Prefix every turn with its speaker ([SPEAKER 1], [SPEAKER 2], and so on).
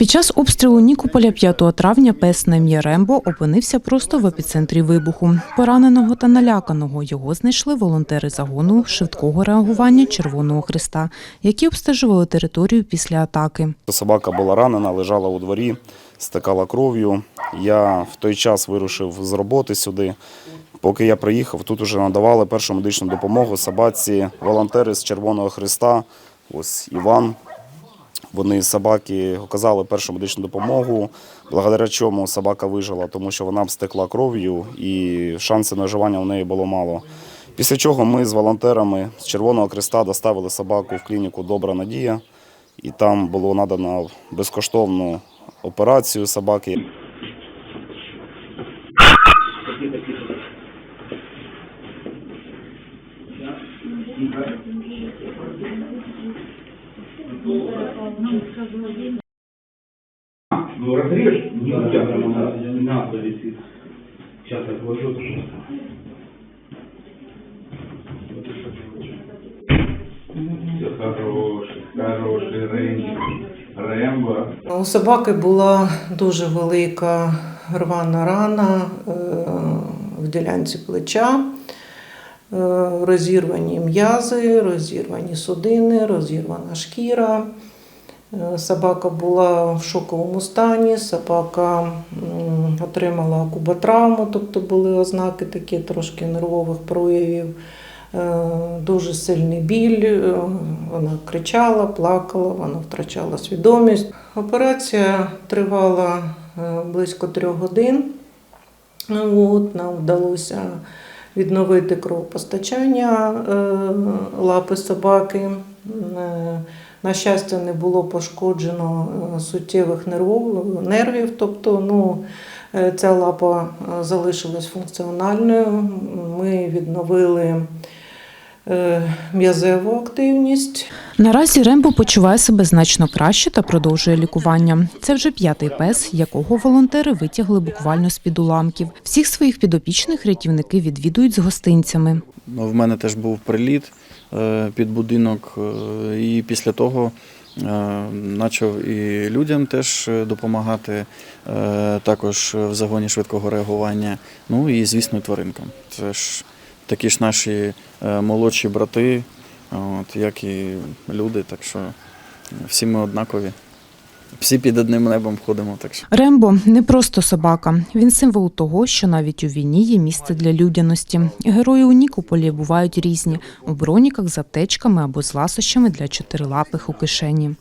[SPEAKER 1] Під час обстрілу Нікополя 5 травня пес на ім'я Рембо опинився просто в епіцентрі вибуху. Пораненого та наляканого його знайшли волонтери загону швидкого реагування Червоного Христа, які обстежували територію після атаки.
[SPEAKER 2] Собака була ранена, лежала у дворі, стикала кров'ю. Я в той час вирушив з роботи сюди. Поки я приїхав, тут вже надавали першу медичну допомогу собаці волонтери з Червоного Христа. Ось Іван. Вони собаки оказали першу медичну допомогу, благодаря чому собака вижила, тому що вона стекла кров'ю і шансів на виживання у неї було мало. Після чого ми з волонтерами з Червоного Христа доставили собаку в клініку Добра Надія, і там було надано безкоштовну операцію собаки.
[SPEAKER 3] Ну разрежь, не у тебя там надо висит. Сейчас отложу. Все хороший, хороший Рэмбо. Рэмбо.
[SPEAKER 4] У собаки була дуже велика рвана рана е, в ділянці плеча, розірвані м'язи, розірвані судини, розірвана шкіра. Е, Собака була в шоковому стані, собака отримала куботравму, тобто були ознаки такі трошки нервових проявів. Е, Дуже сильний біль, е, вона кричала, плакала, вона втрачала свідомість. Операція тривала е, близько трьох годин. От, нам вдалося відновити кровопостачання е, лапи собаки. Е, На щастя, не було пошкоджено е, суттєвих нервів, тобто ну, ця лапа залишилась функціональною. Ми відновили м'язеву активність.
[SPEAKER 1] Наразі Рембо почуває себе значно краще та продовжує лікування. Це вже п'ятий пес, якого волонтери витягли буквально з під уламків. Всіх своїх підопічних рятівники відвідують з гостинцями.
[SPEAKER 5] Ну, В мене теж був приліт е, під будинок, е, і після того е, почав і людям теж е, допомагати, е, також в загоні швидкого реагування. Ну і, звісно, тваринкам. Це ж такі ж наші е, молодші брати, от, як і люди, так що всі ми однакові. Всі під одним небом ходимо. Так що.
[SPEAKER 1] Рембо не просто собака. Він символ того, що навіть у війні є місце для людяності. Герої у Нікополі бувають різні у броніках з аптечками або з ласощами для чотирилапих у кишені.